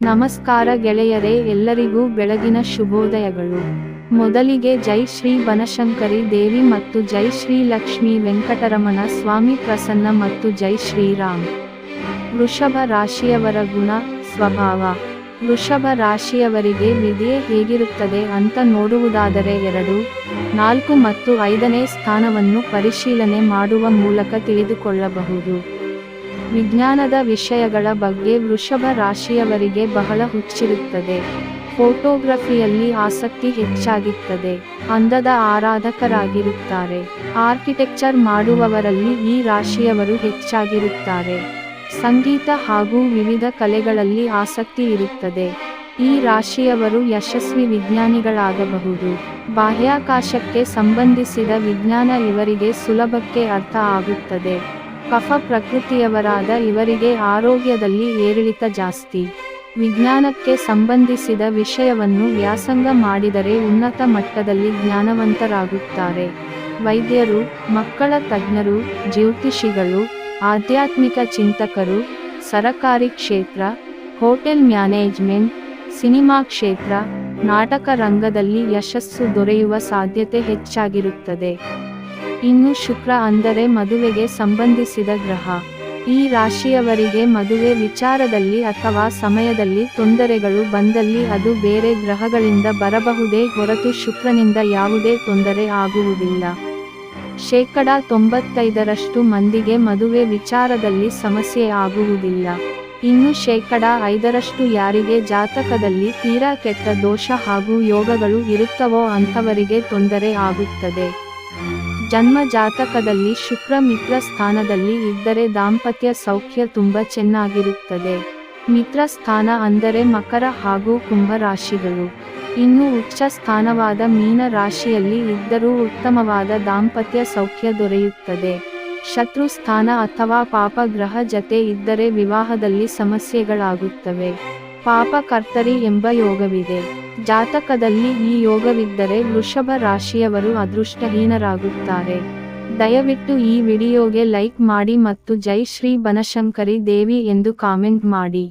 ನಮಸ್ಕಾರ ಗೆಳೆಯರೇ, ಎಲ್ಲರಿಗೂ ಬೆಳಗಿನ ಶುಭೋದಯಗಳು. ಮೊದಲಿಗೆ ಜೈ ಶ್ರೀ ಬನಶಂಕರಿ ದೇವಿ ಮತ್ತು ಜೈ ಶ್ರೀ ಲಕ್ಷ್ಮೀ ವೆಂಕಟರಮಣ ಸ್ವಾಮಿ ಪ್ರಸನ್ನ ಮತ್ತು ಜೈ ಶ್ರೀರಾಮ್ ವೃಷಭ ರಾಶಿಯವರ ಗುಣ, ಸ್ವಭಾವ. ವೃಷಭ ರಾಶಿಯವರಿಗೆ ವಿಧಿಯೇ ಹೇಗಿರುತ್ತದೆ ಅಂತ ನೋಡುವುದಾದರೆ ಎರಡು, ನಾಲ್ಕು ಮತ್ತು ಐದನೇ ಸ್ಥಾನವನ್ನು ಪರಿಶೀಲನೆ ಮಾಡುವ ಮೂಲಕ ತಿಳಿದುಕೊಳ್ಳಬಹುದು. ವಿಜ್ಞಾನದ ವಿಷಯಗಳ ಬಗ್ಗೆ ವೃಷಭ ರಾಶಿಯವರಿಗೆ ಬಹಳ ಹುಚ್ಚಿರುತ್ತದೆ. ಫೋಟೋಗ್ರಫಿಯಲ್ಲಿ ಆಸಕ್ತಿ ಹೆಚ್ಚಾಗಿತ್ತದೆ. ಅಂದದ ಆರಾಧಕರಾಗಿರುತ್ತಾರೆ. ಆರ್ಕಿಟೆಕ್ಚರ್ ಮಾಡುವವರಲ್ಲಿ ಈ ರಾಶಿಯವರು ಹೆಚ್ಚಾಗಿರುತ್ತಾರೆ. ಸಂಗೀತ ಹಾಗೂ ವಿವಿಧ ಕಲೆಗಳಲ್ಲಿ ಆಸಕ್ತಿ ಇರುತ್ತದೆ. ಈ ರಾಶಿಯವರು ಯಶಸ್ವಿ ವಿಜ್ಞಾನಿಗಳಾಗಬಹುದು. ಬಾಹ್ಯಾಕಾಶಕ್ಕೆ ಸಂಬಂಧಿಸಿದ ವಿಜ್ಞಾನ ಇವರಿಗೆ ಸುಲಭಕ್ಕೆ ಅರ್ಥ ಆಗುತ್ತದೆ. ಕಫ ಪ್ರಕೃತಿಯವರಾದ ಇವರಿಗೆ ಆರೋಗ್ಯದಲ್ಲಿ ಏರಿಳಿತ ಜಾಸ್ತಿ. ವಿಜ್ಞಾನಕ್ಕೆ ಸಂಬಂಧಿಸಿದ ವಿಷಯವನ್ನು ವ್ಯಾಸಂಗ ಮಾಡಿದರೆ ಉನ್ನತ ಮಟ್ಟದಲ್ಲಿ ಜ್ಞಾನವಂತರಾಗುತ್ತಾರೆ. ವೈದ್ಯರು, ಮಕ್ಕಳ ತಜ್ಞರು, ಜ್ಯೋತಿಷಿಗಳು, ಆಧ್ಯಾತ್ಮಿಕ ಚಿಂತಕರು, ಸರಕಾರಿ ಕ್ಷೇತ್ರ, ಹೋಟೆಲ್ ಮ್ಯಾನೇಜ್ಮೆಂಟ್, ಸಿನಿಮಾ ಕ್ಷೇತ್ರ, ನಾಟಕ ರಂಗದಲ್ಲಿ ಯಶಸ್ಸು ದೊರೆಯುವ ಸಾಧ್ಯತೆ ಹೆಚ್ಚಾಗಿರುತ್ತದೆ. ಇನ್ನು ಶುಕ್ರ ಅಂದರೆ ಮದುವೆಗೆ ಸಂಬಂಧಿಸಿದ ಗ್ರಹ. ಈ ರಾಶಿಯವರಿಗೆ ಮದುವೆ ವಿಚಾರದಲ್ಲಿ ಅಥವಾ ಸಮಯದಲ್ಲಿ ತೊಂದರೆಗಳು ಬಂದಲ್ಲಿ ಅದು ಬೇರೆ ಗ್ರಹಗಳಿಂದ ಬರಬಹುದೇ ಹೊರತು ಶುಕ್ರನಿಂದ ಯಾವುದೇ ತೊಂದರೆ ಆಗುವುದಿಲ್ಲ. ಶೇಕಡ ತೊಂಬತ್ತೈದರಷ್ಟು ಮಂದಿಗೆ ಮದುವೆ ವಿಚಾರದಲ್ಲಿ ಸಮಸ್ಯೆ ಆಗುವುದಿಲ್ಲ. ಇನ್ನು ಶೇಕಡ ಐದರಷ್ಟು ಯಾರಿಗೆ ಜಾತಕದಲ್ಲಿ ತೀರಾ ಕೆಟ್ಟ ದೋಷ ಹಾಗೂ ಯೋಗಗಳು ಇರುತ್ತವೋ ಅಂಥವರಿಗೆ ತೊಂದರೆ ಆಗುತ್ತದೆ. ಜನ್ಮ ಜಾತಕದಲ್ಲಿ ಶುಕ್ರ ಮಿತ್ರ ಸ್ಥಾನದಲ್ಲಿ ಇದ್ದರೆ ದಾಂಪತ್ಯ ಸೌಖ್ಯ ತುಂಬ ಚೆನ್ನಾಗಿರುತ್ತದೆ. ಮಿತ್ರ ಸ್ಥಾನ ಅಂದರೆ ಮಕರ ಹಾಗೂ ಕುಂಭ ರಾಶಿಗಳು ಇನ್ನು ಉಚ್ಚ ಸ್ಥಾನವಾದ ಮೀನ ರಾಶಿಯಲ್ಲಿ ಇದ್ದರೂ ಉತ್ತಮವಾದ ದಾಂಪತ್ಯ ಸೌಖ್ಯ ದೊರೆಯುತ್ತದೆ. ಶತ್ರು ಸ್ಥಾನ ಅಥವಾ ಪಾಪ ಗ್ರಹ ಜತೆ ಇದ್ದರೆ ವಿವಾಹದಲ್ಲಿ ಸಮಸ್ಯೆಗಳಾಗುತ್ತವೆ. ಪಾಪ ಕರ್ತರಿ ಎಂಬ ಯೋಗವಿದೆ. ಜಾತಕದಲ್ಲಿ ಈ ಯೋಗವಿದ್ದರೆ ವೃಷಭ ರಾಶಿಯವರು ಅದೃಷ್ಟಹೀನರಾಗುತ್ತಾರೆ. ದಯವಿಟ್ಟು ಈ ವಿಡಿಯೋಗೆ ಲೈಕ್ ಮಾಡಿ ಮತ್ತು ಜೈ ಶ್ರೀ ಬನಶಂಕರಿ ದೇವಿ ಎಂದು ಕಾಮೆಂಟ್ ಮಾಡಿ.